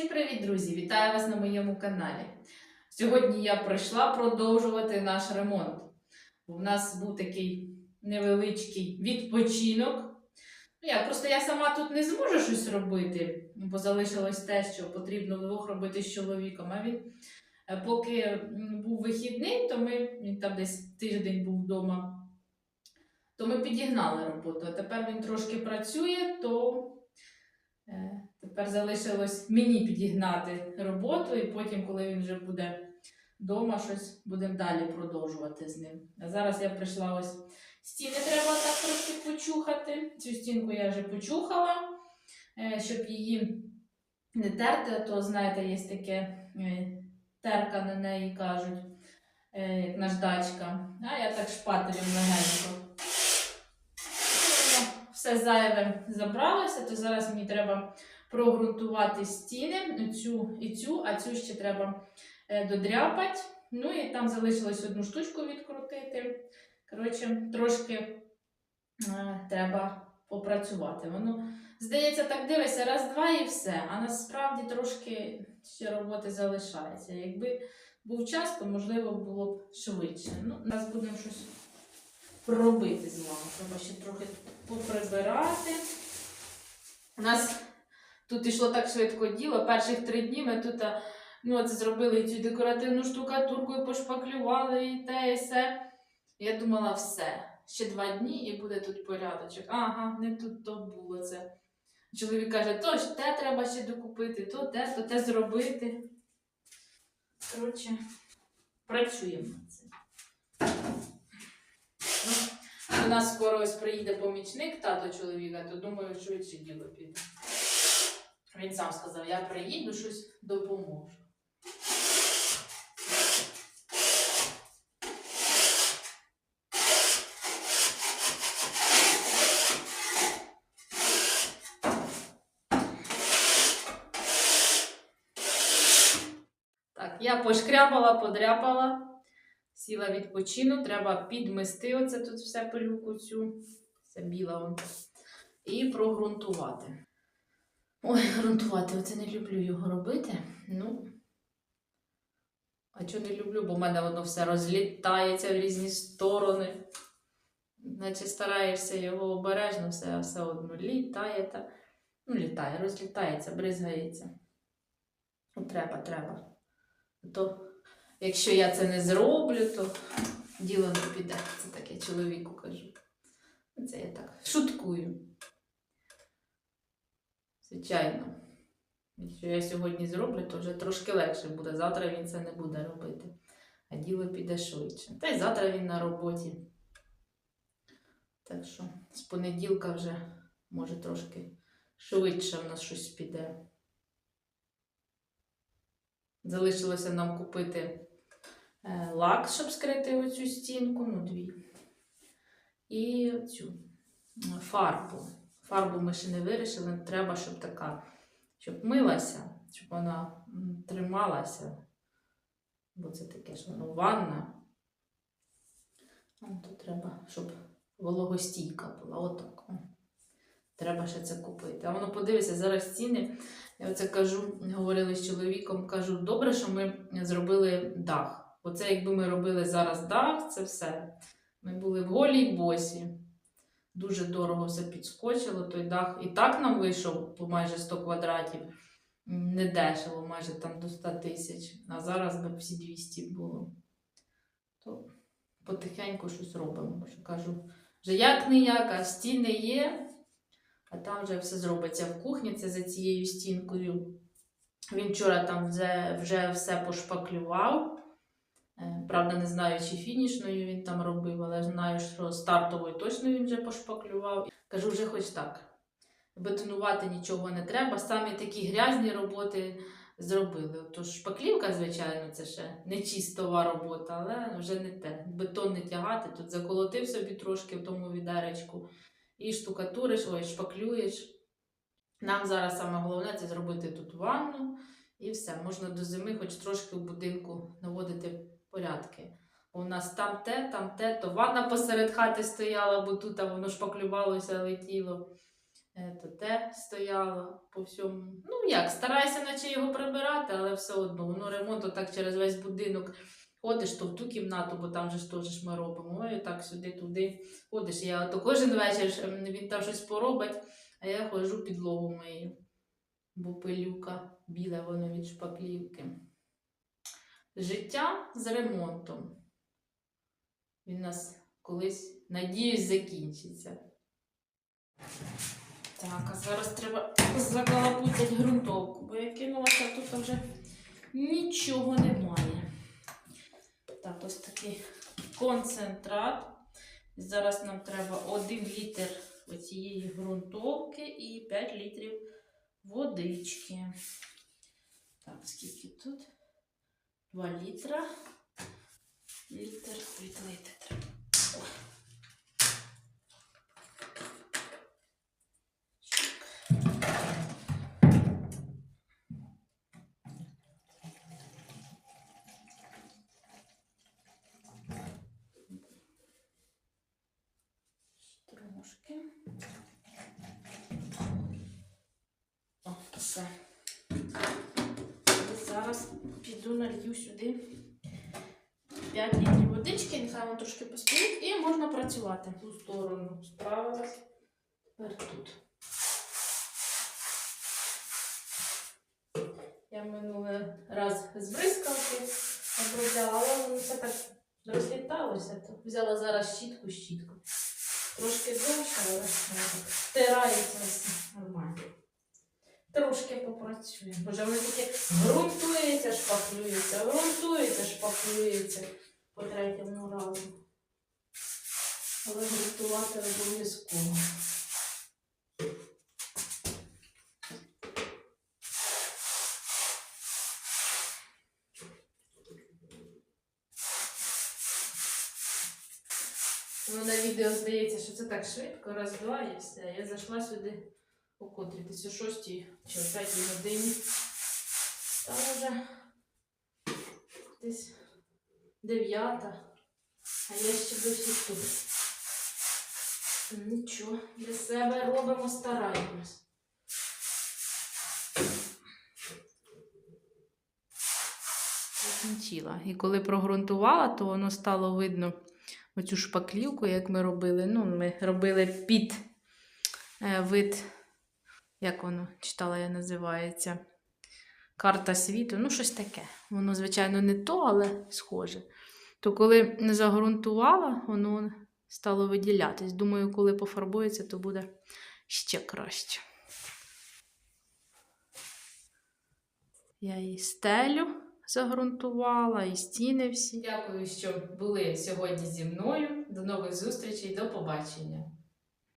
Всім привіт, друзі! Вітаю вас на моєму каналі. Сьогодні я прийшла продовжувати наш ремонт. У нас був такий невеличкий відпочинок. Ну, я просто я сама тут не зможу щось робити, бо залишилось те, що потрібно вдвох робити з чоловіком. А він, е, поки був вихідний, то ми він там десь тиждень був вдома, то ми підігнали роботу. А тепер він трошки працює, то тепер залишилось мені підігнати роботу, і потім, коли він вже буде вдома, щось будемо далі продовжувати з ним. А зараз я прийшла ось стіни треба так трошки почухати. Цю стінку я вже почухала, е, щоб її не терти, то, знаєте, є таке е, терка на неї кажуть, е, як наждачка. А я так шпателем легенько. Все зайве забралося, то зараз мені треба прогрунтувати стіни, цю і цю, а цю ще треба е, додряпати. Ну і там залишилось одну штучку відкрутити. Коротше, трошки е, треба попрацювати. Воно, здається, так дивишся, раз-два і все. А насправді трошки ще роботи залишається. Якби був час, то можливо було б швидше. Ну, нас будемо щось робити з вами. Треба ще трохи поприбирати. У нас тут йшло так швидко діло. Перших три дні ми тут ну, це зробили цю декоративну штукатурку і пошпаклювали і те, і все. Я думала, все. Ще два дні і буде тут порядочок. Ага, не тут то було це. Чоловік каже, то ж те треба ще докупити, то те, то те зробити. Коротше, працюємо над цим. Ну, до нас скоро ось приїде помічник тато чоловіка, то думаю, швидше діло піде. Він сам сказав, я приїду, щось допоможу. Так, я пошкрябала, подряпала, сіла відпочину, треба підмести оце тут все пилюку цю, це біла вон, і прогрунтувати. Ой, грунтувати, оце не люблю його робити. Ну, а чого не люблю, бо в мене воно все розлітається в різні сторони. Наче стараєшся його обережно, все, все одно літає та. Ну, літає, розлітається, бризгається. Ну, треба, треба. То, якщо я це не зроблю, то діло не піде. Це таке чоловіку кажу. Це я так шуткую. Звичайно. Якщо я сьогодні зроблю, то вже трошки легше буде. Завтра він це не буде робити. А діло піде швидше. Та й завтра він на роботі. Так що з понеділка вже може трошки швидше в нас щось піде. Залишилося нам купити лак, щоб скрити оцю стінку, ну дві. І цю фарбу. Фарбу ми ще не вирішили, треба, щоб така, щоб милася, щоб вона трималася. Бо це таке ж воно ванна. А Тут треба, щоб вологостійка була. Отак. Треба ще це купити. А воно подивися, зараз ціни. Я оце кажу, говорили з чоловіком, кажу, добре, що ми зробили дах. Оце якби ми робили зараз дах, це все. Ми були в голій босі. Дуже дорого все підскочило, той дах. І так нам вийшов по майже 100 квадратів. Не дешево, майже там до 100 тисяч. А зараз би всі 200 було. То потихеньку щось робимо. Що кажу, вже як не як, а стіни є, а там вже все зробиться в кухні, це за цією стінкою. Він вчора там вже, вже все пошпаклював. Е, Правда, не знаю, чи фінішною він там робив, але знаю, що стартовою точно він вже пошпаклював. Кажу, вже хоч так. Бетонувати нічого не треба. Самі такі грязні роботи зробили. Тож шпаклівка, звичайно, це ще не чистова робота, але вже не те. Бетон не тягати. Тут заколотив собі трошки в тому відеречку і штукатуриш, ой, шпаклюєш. Нам зараз саме головне це зробити тут ванну і все. Можна до зими хоч трошки в будинку наводити порядки. У нас там те, там те, то ванна посеред хати стояла, бо тут а воно шпаклювалося, летіло. е, то те стояло по всьому. Ну як, старайся наче його прибирати, але все одно. Ну, ремонт так через весь будинок. Ходиш то в ту кімнату, бо там же ж теж ми робимо. Ой, так сюди-туди. Ходиш. Я то кожен вечір він там щось поробить, а я ходжу підлогу мию. Бо пилюка біле воно від шпаклівки. Життя з ремонтом. Він у нас колись, надіюсь, закінчиться. Так, а зараз треба закалапутати ґрунтовку, бо я кинулася, а тут вже нічого немає. Так, ось такий концентрат. Зараз нам треба 1 літр оцієї ґрунтовки і 5 літрів водички. Так, скільки тут? 2 літра. Літр. О. Трошки. О, все. І зараз піду налью сюди 5 літрів водички, нехай воно трошки постоїть, і можна працювати. В ту сторону справилась. Тепер тут. Я минулий раз з бризкалки обробляла, але воно все так розліталося. Взяла зараз щітку, щітку. Трошки довше, але все нормально. Трошки попрацюємо. Боже, воно таке грунтується, шпаклюється, грунтується, шпаклюється по третьому разу. Але грунтувати обов'язково. Ну, на відео здається, що це так швидко, раз, два і все. Я зайшла сюди о котрій, десь о 6 чи о 5 годині. Там вже десь 9, а я ще досі тут. Нічого, для себе робимо, стараємось. Закінчила. І коли прогрунтувала, то воно стало видно оцю шпаклівку, як ми робили. Ну, ми робили під е, вид, як воно читала, я називається. Карта світу, ну щось таке. Воно, звичайно, не то, але схоже. То коли не загрунтувала, воно стало виділятись. Думаю, коли пофарбується, то буде ще краще. Я і стелю загрунтувала, і стіни всі. Дякую, що були сьогодні зі мною. До нових зустрічей, до побачення.